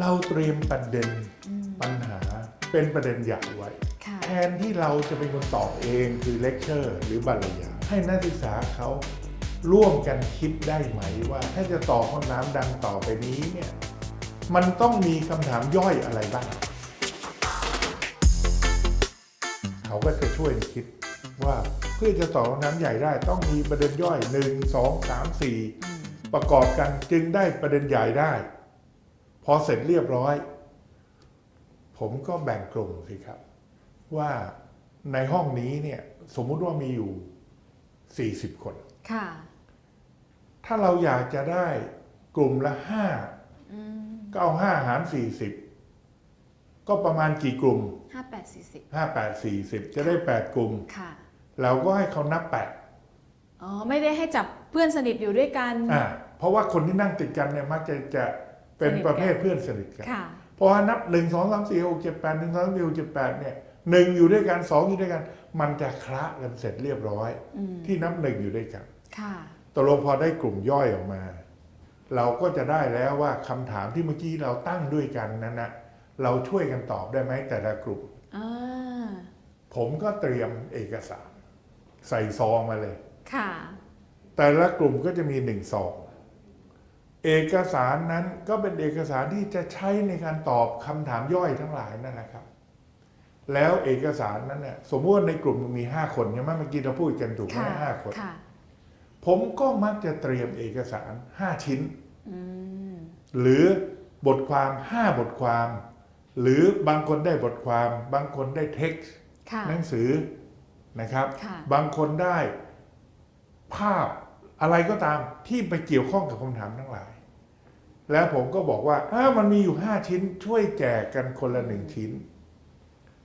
เราเตรียมประเด็นอืมปัญหาเป็นประเด็นใหญ่ไว้ค่ะแทนที่เราจะเป็นคนตอบเองคือเลคเชอร์หรือบรรยายให้นักศึกษาเขาร่วมกันคิดได้ไหมว่า ถ้าจะตอบคำถามดังต่อไปนี้เนี่ยมันต้องมีคำถามย่อยอะไรบ้าง เขาก็จะช่วยคิดว่าเพื่อจะตอบคำถามใหญ่ได้ต้องมีประเด็นย่อย 1 2 3อืม4ประกอบกันจึงได้ประเด็นใหญ่ได้ พอเสร็จเรียบร้อย ผมก็แบ่งกลุ่มสิครับ ว่าในห้องนี้เนี่ยสมมุติว่ามีอยู่ 40 คน ค่ะ ถ้าเราอยากจะได้กลุ่มละอืม5ก็เอา5หาร40ก็ประมาณกี่กลุ่มห้าแปดสี่สิบ5 8 40จะได้8กลุ่ม ค่ะ เราก็ให้เขานับ8อ๋อ ไม่ได้ให้จับเพื่อนสนิทอยู่ด้วยกัน อ่า เพราะว่าคนที่นั่งติดกันเนี่ยมักจะจะ เป็นสนิทกันประเภทเพื่อนสนิทกันค่ะพอนับ1 2 3 4 6 7 8 1 2 3 4 6 7 8เนี่ยหนึ่งอยู่ด้วยกันสองอยู่ด้วยกัน มันจะคละกันเสร็จเรียบร้อยอืมที่นับหนึ่งอยู่ด้วยกันค่ะตกลงพอได้กลุ่มย่อยออกมา เราก็จะได้แล้วว่าคำถามที่เมื่อกี้เราตั้งด้วยกันนั้นนะเราช่วยกันตอบได้ไหมแต่ละกลุ่มอ่าผมก็เตรียมเอกสาร ใส่ซองมาเลย ค่ะ แต่ละกลุ่มก็จะมีหนึ่งซอง เอกสารนั้นก็เป็นเอกสารที่จะใช้ในการตอบคำถามย่อยทั้งหลายนั่นแหละครับ แล้วเอกสารนั้นเนี่ยสมมติว่าในกลุ่มมีห้าคนใช่ไหมเมื่อกี้เราพูดกันถูกไหมค่ะห้าคนค่ะผมก็มักจะเตรียมเอกสารห้าชิ้นอืมหรือบทความห้าบทความ หรือบางคนได้บทความ บางคนได้เท็กซ์ค่ะหนังสือนะครับค่ะบางคนได้ภาพอะไรก็ตามที่ไปเกี่ยวข้องกับคำถามทั้งหลาย แล้วผมก็บอกว่าอ้าวมันมีอยู่ห้าชิ้น ช่วยแจกกันคนละหนึ่งชิ้น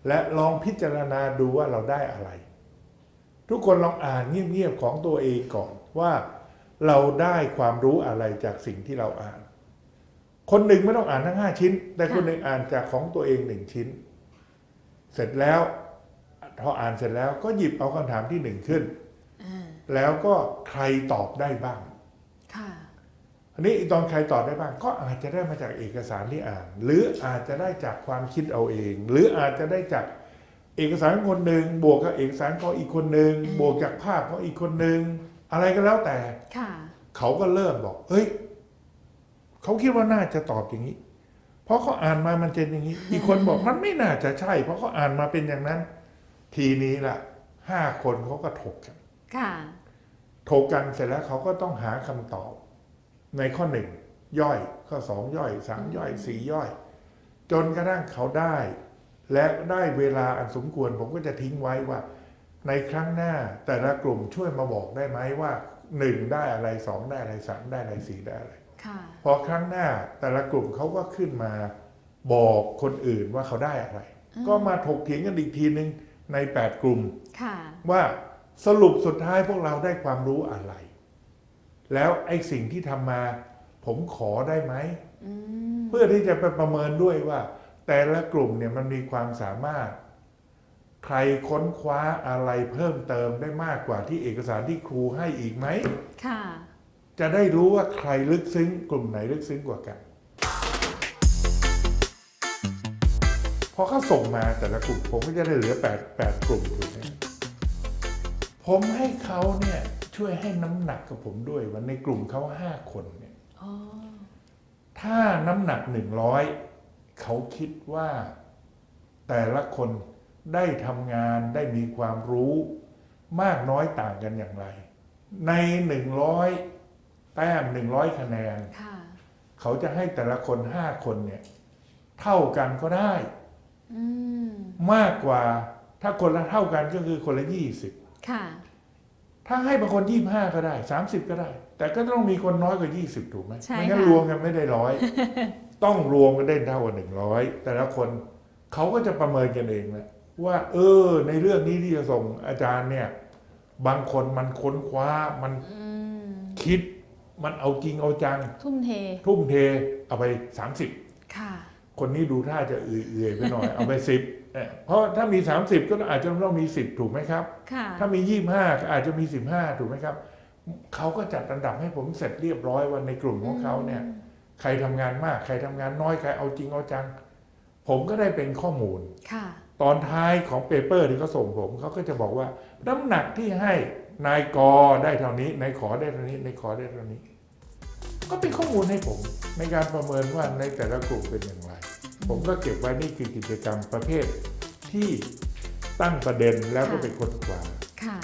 และลองพิจารณาดูว่าเราได้อะไร ทุกคนลองอ่านเงียบๆของตัวเองก่อนว่าเราได้ความรู้อะไรจากสิ่งที่เราอ่าน คนหนึ่งไม่ต้องอ่านทั้งห้าชิ้น แต่คนหนึ่งอ่านจากของตัวเองหนึ่งชิ้น เสร็จแล้วพออ่านเสร็จแล้วก็หยิบเอาคำถามที่หนึ่งขึ้นอ่าแล้วก็ใครตอบได้บ้างค่ะ อันนี้ตอนใครตอบได้บ้างก็อาจจะได้มาจากเอกสารที่อ่าน หรืออาจจะได้จากความคิดเอาเอง หรืออาจจะได้จากเอกสารคนหนึ่งบวกกับเอกสารของอีกคนหนึ่งอืมบวกจากภาพของอีกคนหนึ่งอะไรก็แล้วแต่ค่ะเขาก็เริ่มบอก เฮ้ยเขาคิดว่าน่าจะตอบอย่างนี้ เพราะเขาอ่านมามันเป็นอย่างนี้ อีกคนบอกมันไม่น่าจะใช่ เพราะเขาอ่านมาเป็นอย่างนั้น ทีนี้ล่ะห้าคนเขาก็ถกกันค่ะถกกันเสร็จแล้วเขาก็ต้องหาคำตอบ ในข้อหนึ่งย่อยข้อสองย่อยสามย่อยสี่ย่อย จนกระทั่งเขาได้ และได้เวลาอันสมควรผมก็จะทิ้งไว้ว่า ในครั้งหน้าแต่ละกลุ่มช่วยมาบอกได้ไหมว่าหนึ่งได้อะไรสองได้อะไรสามได้อะไรสี่ได้อะไรค่ะพอครั้งหน้าแต่ละกลุ่มเขาก็ขึ้นมาบอกคนอื่นว่าเขาได้อะไรอืมก็มาถกเถียงกันอีกทีหนึ่งใน 8 กลุ่มค่ะว่าสรุปสุดท้ายพวกเราได้ความรู้อะไร แล้วไอ้สิ่งที่ทำมา ผมขอได้ไหม อืมเพื่อที่จะไปประเมินด้วยว่า แต่ละกลุ่มเนี่ยมันมีความสามารถ ใครค้นคว้าอะไรเพิ่มเติมได้มากกว่าที่เอกสารที่ครูให้อีกไหม ค่ะ จะได้รู้ว่าใครลึกซึ้ง กลุ่มไหนลึกซึ้งกว่ากัน พอเขาส่งมาแต่ละกลุ่มผมก็จะได้เหลือ 8 8 กลุ่มถูกไหมผมให้เขาเนี่ย ช่วยให้น้ำหนักกับผมด้วยว่าในกลุ่มเขาห้าคนเนี่ยอ๋อถ้าน้ำหนักหนึ่งร้อยเขาคิดว่าแต่ละคนได้ทำงานได้มีความรู้มากน้อยต่างกันอย่างไร ในหนึ่งร้อยแต้มหนึ่งร้อยคะแนนค่ะเขาจะให้แต่ละคนห้าคนเนี่ยเท่ากันก็ได้อืมมากกว่าถ้าคนละเท่ากันก็คือคนละยี่สิบค่ะ ถ้าให้บางคนยี่ห้าก็ได้สามสิบก็ได้ แต่ก็ต้องมีคนน้อยกว่ายี่สิบถูกไหมใช่ไม่งั้นค่ะรวมกันไม่ได้ร้อยต้องรวมกันได้เท่ากับหนึ่งร้อยแต่ละคนเขาก็จะประเมินกันเองแหละว่า เออ ในเรื่องนี้ที่จะส่งอาจารย์เนี่ย บางคนมันค้นคว้ามันอืมคิด มันเอาจริงเอาจัง ทุ่มเท ทุ่มเทเอาไปสามสิบค่ะ คนนี้ดูท่าจะเอื่อยๆไปหน่อย เอาไปสิบเพราะถ้ามี 30 ก็อาจจะต้องมี 10 ถูกไหมครับค่ะถ้ามี 25ก็อาจจะมี 15 ถูกไหมครับ เขาก็จัดอันดับให้ผมเสร็จเรียบร้อยวันในกลุ่มของเขาเนี่ย ใครทำงานมาก ใครทำงานน้อย ใครเอาจริงเอาจัง ผมก็ได้เป็นข้อมูลค่ะตอนท้ายของเปเปอร์ที่เขาส่งผม เขาก็จะบอกว่า น้ำหนักที่ให้นายกอได้เท่านี้ นายขอได้เท่านี้ นายขอได้เท่านี้ ก็เป็นข้อมูลให้ผม ในการประเมินว่าในแต่ละกลุ่มเป็นอย่างไร ผมก็เก็บไว้นี่คือกิจกรรมประเภทที่ตั้งประเด็นแล้วก็ไปค้นคว้าค่ะ